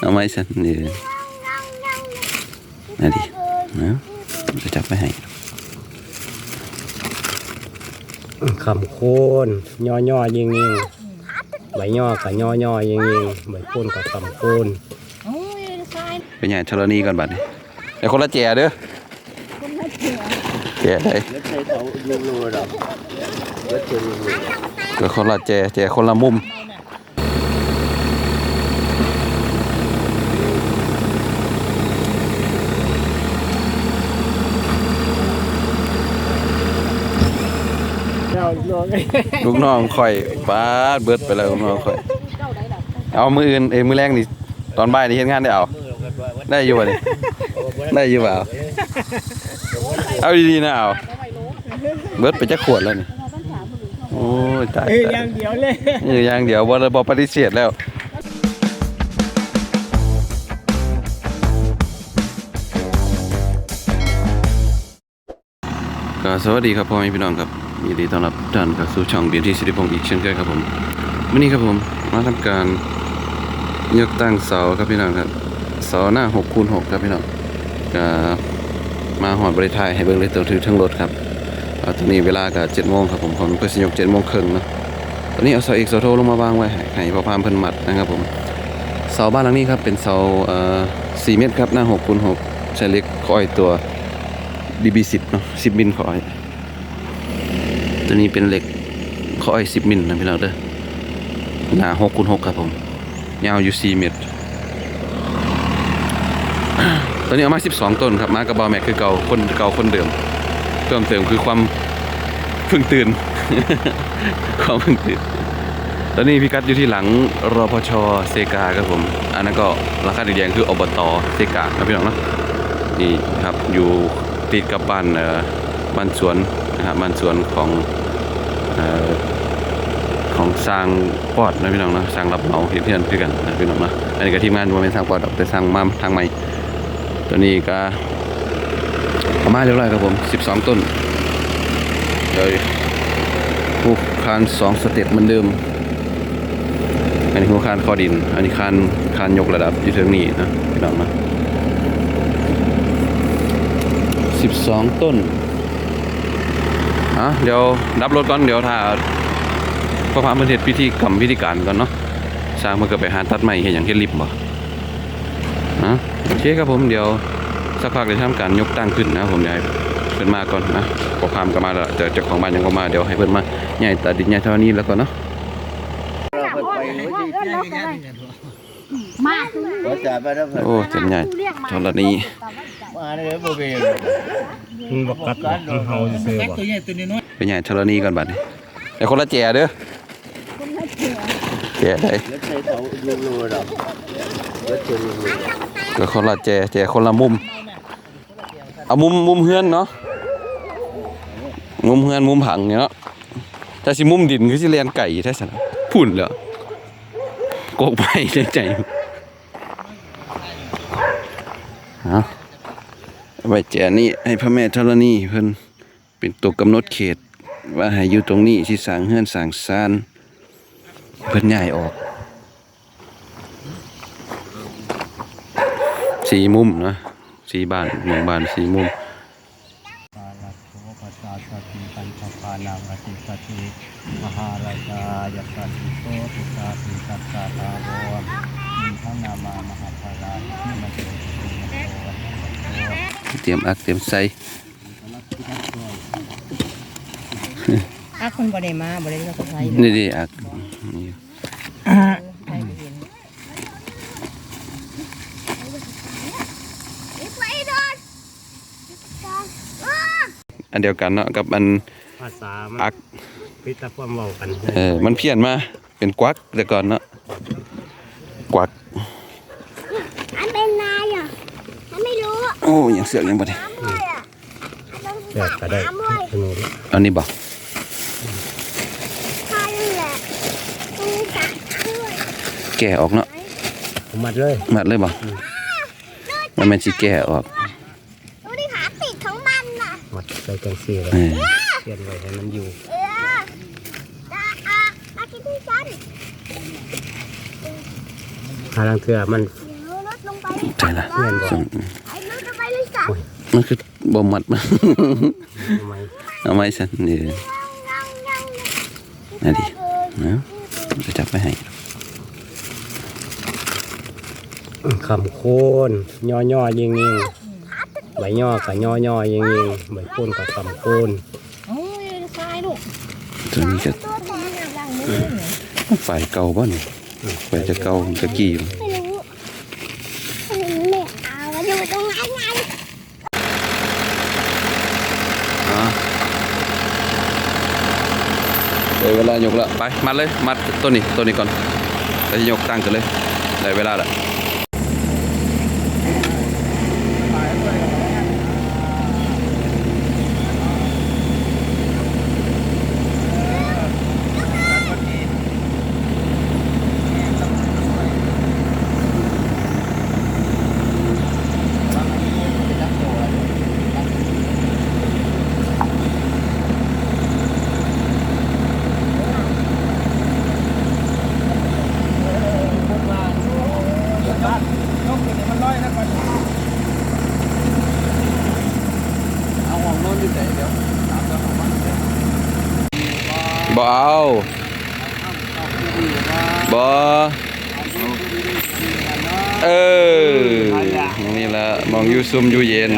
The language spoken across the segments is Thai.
เอาไม้สันนี่นั่นดินะจะจับไปให้คำโคนย่อย่อยิงยิงใบย่อกับย่อย่อยิงยิงใบโคนกับคำโคนโอ้ยทรายไปใหญ่ธรณีก่อนบัดนี้แต่คนละแจเด้อเสือแจได้แล้วใช้เขาลูกลูกดอเลูกลูกก็คนละแจแจคนละมุม ลูกน้องข่อยปาดเบิดไปแล้วลูกน้องข่อย เอามืออื่นเอ้ยมือแรกนี่ตอนบ่ายนี่เฮ็ดงานได้เอา ได้อยู่บ่นี่ได้อยู่บ่เอาเอาดีๆนะเอาเบิดไปจักขวดแล้วนี่โอ้ยตายเอ้ยตายอย่างเดียวเลยเอออย่างเดียวบ่ได้บ่ปฏิเสธแล้ว ก็สวัสดีครับพ่อแม่พี่น้องครับ ยินดีต้อนรับทุกท่านเข้าสู่ช่องเบียนที่สิริพงศ์อีกเช่นเคยครับผมวันนี้ครับผมมาทำการยกตั้งเสาครับพี่น้องครับเสาหน้า6คูณ6ครับพี่น้องก็มาหอดบริทายให้เบิ่งเลยตัวถือทั้งรถครับตอนนี้เวลาก็7โมงครับผมผมเพื่อสิยก7โมงครึ่งเนาะตอนนี้เอาเสาเอกเสาโทลงมาวางไว้ให้พอพามเพิ่นมัดนะครับผมเสาบ้านหลังนี้ครับเป็นเสาเอ่อ4เมตรครับหน้า6คูณ6ใช้เล็กคอยตัว DB10 เนาะ10มิลขออ้อย ตัวนี้เป็นเหล็กขออ้อย10มิลนะพี่น้องเด้อหนา6คูณ6ครับผมยาวอยู่4เมตรตัวนี้เอามา 12 ต้นครับมากระบอแม็กคือเก่าคนเก่าคนเดิมเพิ่มเติมคือความเพิ่งตื่น ความเพิ่งตื่นตอนนี้พี่กัดอยู่ที่หลังรพชเซกาครับผม อันนั้นก็ราคาแดงคืออบตเซกานะพี่น้องเนาะนี่ครับอยู่ติดกับบ้านเอ่อบ้านสวนนะครับบ้านสวนของ ของสร้างปอดนะพี่น้องนะสร้างรับเหมาเฮ็ดเทือนคือกันนะพี่น้องนะอันนี้ก็ทีมงานบ่แม่นสร้างปอดแต่สร้างมาทางใหม่ตัวนี้ก็เอามาเรียบร้อยครับผม 12 ต้นเลยผู้คาน2สเต็ปเหมือนเดิม อันนี้หัวคานคอดิน อันนี้คานคานยกระดับอยู่เทิงนี้นะพี่น้องนะสิบสองต้น อะเดี๋ยวดับรถก่อนเดี๋ยวถ้าพระพาเมื่อเทศพิธีกรรมพิธีการก่อนเนาะสร้างมันก็ไปหาตัดไม้เห็นอย่างเฮ็ดลิฟต์บ่อะโอเคครับผมเดี๋ยวสักพักเดี๋ยวทำการยกตั้งขึ้นนะครับผมเดี๋ยวให้เพิ่นมาก่อนนะพอพามก็มาแล้วเจอเจ้าของบ้านยังก็มาเดี๋ยวให้เพิ่นมาใหญ่ตัดดินใหญ่เท่านี้แล้วก็เนาะมาก็จะไปแล้วโอ้เจ็บใหญ่เท่านี้ มาเลยบ่เบลมึงบอกกัดมันเฮาซื่อบ่เป็นใหญ่เท่านี้ก่อนบัดนี้แต่คนละแจเด้อคนละเสือแจได้ก็คนละแจแจคนละมุมเอามุมมุมเฮือนเนาะมุมเฮือนมุมผังเนี่ยนาะแต่สิมุมดินคือสิเลียนไก่แท้สันพุ่นแล้วโกกไปใจใจเอา ไว้แจนี่ให้พระแม่ธรณีเพิ่นเป็นตัวกำหนดเขต ว่าให้อยู่ตรงนี้สิสร้างเฮือนสร้างศาลเพิ่นย้ายออกสีมุมนะสีบ้านหนึ่งบ้านสีมุมานังอติสติมหาราชายัสสิโสตุสาติตัสสะทาวรอินทนามามหาภาราที่มาเจริญสุขโต เตรียมอักเตรียมใส่อะคนบ่ได้มาบ่ได้เราก็ใช้นี่ดิอักนี่ใช้ไม่เห็นอันเดียวกันเนาะกับอันภาษามันอักพิตาความเว้ากัน เออ มันเพี้ยนมาเป็นกวักแต่ก่อนเนาะกวัก อันเป็นนายอะฉันไม่รู้ โอ้ยังเสือกยังบ่ได้น้ำเลยอะอันต้องเกิดก็ได้น้ำเลยสนุกเอานี่บ่พาเลยแหละต้องจับด้วยแก่ออกเนาะผมมัดเลยมัดเลยบ่มันแม่นสิแก่ออกดูดิขาติดของมันน่ะมัดใส่กันซี่เลยเออเขียนไว้ให้มันอยู่เออจะอะมากินที่ฉันหาลังเทือมันเดี๋ยวรถลงไปใช่ละเงินบ่ มันคือบ่มัดมาทำไมเอาไม้สันนี่นั่งนั่งนั่นดินะจะจับไปให้คำโคนย่อย่อยิงยิงใบย่อกับย่อย่อยิงยิงใบโคนกับคำโคนโอ้ยทรายลูกตัวนี้ก็ตัวแต่ล้างมือเนี่ยฝ่ายเก่าบ่นี่ฝ่ายจะเก่าตะกี้อยู่ ไม่รู้ไม่เอามาอยู่ตรงนั้นไง อ๋อ เดี๋ยวเวลายกแล้วไปมัดเลยมัดตัวนี้ตัวนี้ก่อนแล้วจะยกตั้งกันเลยได้เวลาละ บ่เอาบ่เออนี่ละมองอยู่ซุ่มอยู่เย็น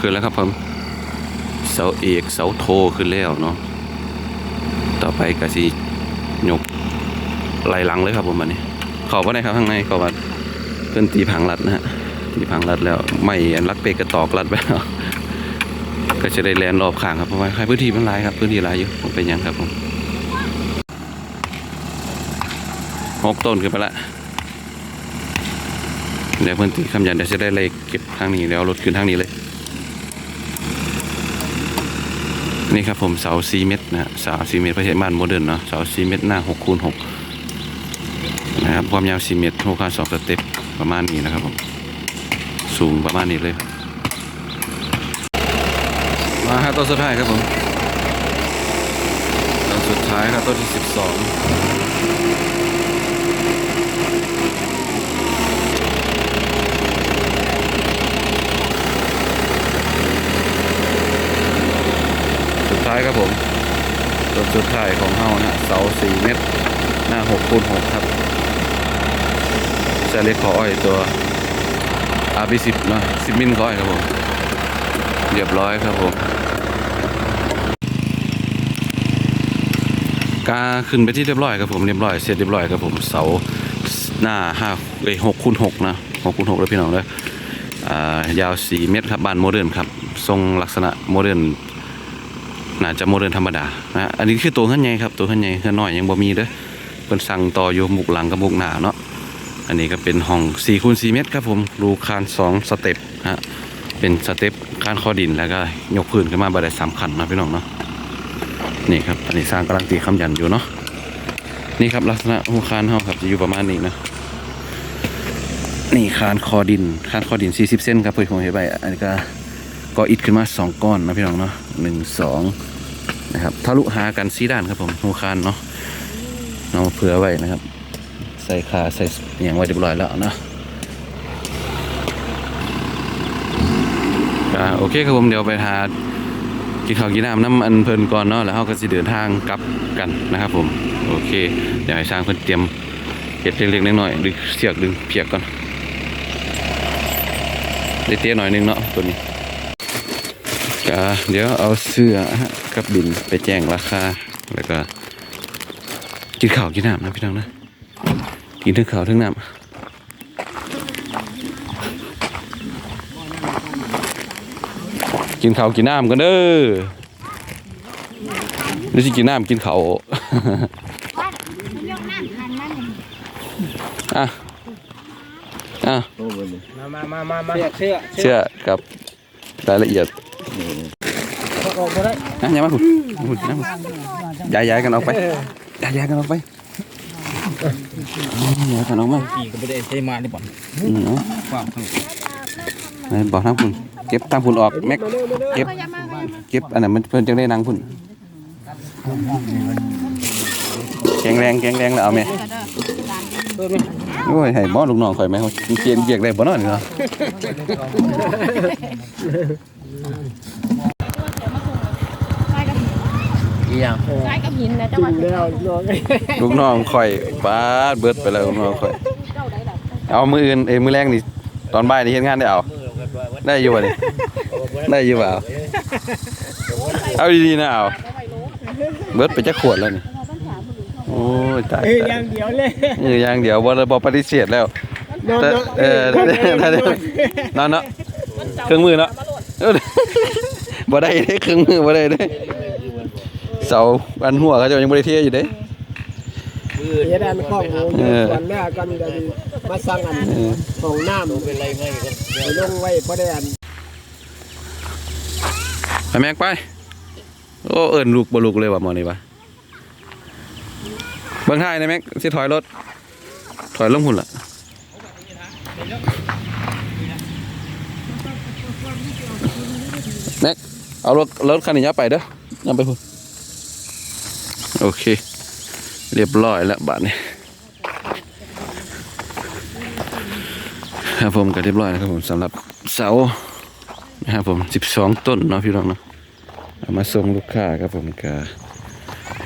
ขึ้นแล้วครับผมเสาเอกเสาโทขึ้นแล้วเนาะต่อไปก็สิยกไหลหลังเลยครับผมอันนี้ขอบว่าได้ครับข้างในเขอบว่าเพิ่นตีผังรัดนะฮะตีผังรัดแล้วไม่อันลักเปกกระตอกรัดไปแล้วก็จะได้แลนรอบข้างครับเพราะว่าใครพื้นที่มันหลายครับพื้นที่หลายอยู่ผมเป็นยังครับผมหกต้นขึ้นไปละเดี๋ยวเพื่อนตีคำยันเดี๋ยวจะได้เลยเก็บทางนี้แล้วรถขึ้นทางนี้เลย นี่ครับผมเสาซีเมตรนะเสาซีเมตรประเทศบ้านโมเดิร์นเนาะเสาซีเมตรหน้าหกคูณหกนะครับความยาวซีเมตรหกข้างสองสเต็ปประมาณนี้นะครับผมสูงประมาณนี้เลยมาครับต้นสุดท้ายครับผมต้นสุดท้ายครับต้นที่สิบสองายครับผมต้นสุดท้ายของเฮานะเสาสี่เมตร หน้าหกคูณหกครับแซเล็กขออ้อยตัว RB10 เนาะสิบมิลขออ้อยครับผมเรียบร้อยครับผมกาขึ้นไปที่เรียบร้อยครับผมเรียบร้อยเสร็จเรียบร้อยครับผมเสาหน้าห้าเอ้ยหกคูณหกนะหกคูณหกแล้วพี่น้องเลยอ่ายาวสี่เมตรครับบ้านโมเดิร์นครับทรงลักษณะโมเดิร์น น่าจะโมเดิร์นธรรมดานะอันนี้คือตัวขึ้นใหญ่ครับตัวขึ้นใหญ่ขึ้นน้อยยังบ่มีเด้อเพิ่นสั่งต่ออยู่มุกหลังกับมุกหน้าเนาะอันนี้ก็เป็นห้อง4คูณ4เมตรครับผมรูคาน2สเต็ปฮะเป็นสเต็ปคานข้อดินแล้วก็ยกพื้นขึ้นมาบ่ไดสามขันนะพี่น้องเนาะนี่ครับอันนี้สร้างกำลังตีคำยันอยู่เนาะนี่ครับลักษณะหูคานเฮาครับจะอยู่ประมาณนี้นะนี่คานคอดินคานคอดิน 40 เส้นครับเพื่อนผมเห็นไปอันนี้ก็ ก็อิดขึ้นมาสองก้อนนะพี่น้องเนาะหนึ่งสองนะครับทะลุหากันซีด้านครับผมหูคานเนาะเอาเผื่อไว้นะครับ ใส่ขาใส่อย่างไว้เรียบร้อยแล้วนะโอเคครับผมเดี๋ยวไปหากินข้าวกินน้ำน้ำอันเพลินก่อนเนาะแล้วเราก็จะเดินทางกลับกันนะครับผมโอเค เดี๋ยวให้สร้างเพิ่นเตรียมเห็ดเล็กๆน้อยๆดึงเสียกดึงเพียกก่อนได้เตี้ยหน่อยนึงเนาะตัวนี้ ก็เดี๋ยวเอาเสื้อฮะกับบินไปแจ้งราคา แล้วก็กินข้าวกินน้ำนะพี่น้องนะ กินทั้งข้าวทั้งน้ำกินข้าวกินน้ำกันเด้อนี่สิกินน้ำกินข้าวยกน้ำหันนั่นอะอะมามามามามาเสื้อกับรายละเอียด ออกมาได้นะอย่ามาหุ่นหุ่นนะย้ายย้ายกันออกไปย้ายย้ายกันออกไปย้ายกันออกมาปีก็ไม่ได้ใช้มาได้บ่อืมเอาความข้างไหนบอกทางพุ่นเก็บทางพุ่นออกแม็กเก็บเก็บอันนั้นมันเพิ่นจังได้นางพุ่นแข็งแรงแข็งแรงแล้วเอาแม่โอ้ยให้บ่ลูกน้องข่อยไหมเขาเกียนเบียกได้บ่เนาะนี่เนาะ อีหยังใช้กับหินนะจังหจวัดริงแล้วน้องลูกน้องข่อยบาดเบิดไปแล้วลูกน้องข่อย เอามืออื่นเอ้ยมือแรกนี่ตอนบ่ายนี่เฮ็ดงานได้เอาได้อยู่บ่นี่ได้อยู่บ่เอาเอาดีๆนะเอาเบิดไปจักขวดแล้วนี่โอ้ยตายเอ้ยตายอย่างเดียวเลยเอออย่างเดียวบ่บ่ปฏิเสธแล้วนอนแต่เนาะเออได้ได้ได้นั่นเนาะเครื่องมือเนาะเออบ่ได้เด้เครื่องมือบ่ได้เด้ เสาอันหัวเขาเจะยังบ่ได้เทอยู่เด้ เฮ็ดอันข้องงูอยู่ก่อนหน้ากันก็สิมาสั่งอันเออของน้ำเป็นไรไงก็ไปลงไว้พอได้อันไปแม็กไป โอ้เอิ้นลูกบ่ลูกเลยว่ะหมอนี่วะเบิ่งท้ายนะแม็กสิถอยรถ ถอยลงหุ่นล่ะแม็กเอารถรถคันนี้ยับไปเด้อยับไปพุ่น โอเค เรียบร้อยแล้วบาทนี้ครับผมก็เรียบร้อยนะครับผมสำหรับเสานะครับผม12ต้นเนาะพี่น้องเนาะเอามาส่งลูกค้าครับผมก็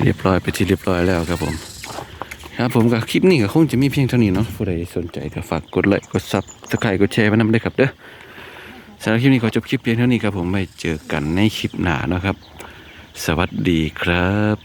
เรียบร้อยไปที่เรียบร้อยแล้วครับผมครับผมก็คลิปนี้ก็คงจะมีเพียงเท่านี้เนาะผู้ใดสนใจก็ฝากกดไลค์กดซับสไครต์กดแชร์ไว้นำด้ครับเด้อสำหรับคลิปนี้ขอจบคลิปเพียงเท่านี้ครับผมไว้เจอกันในคลิปหน้าเนาะครับ สวัสดีครับ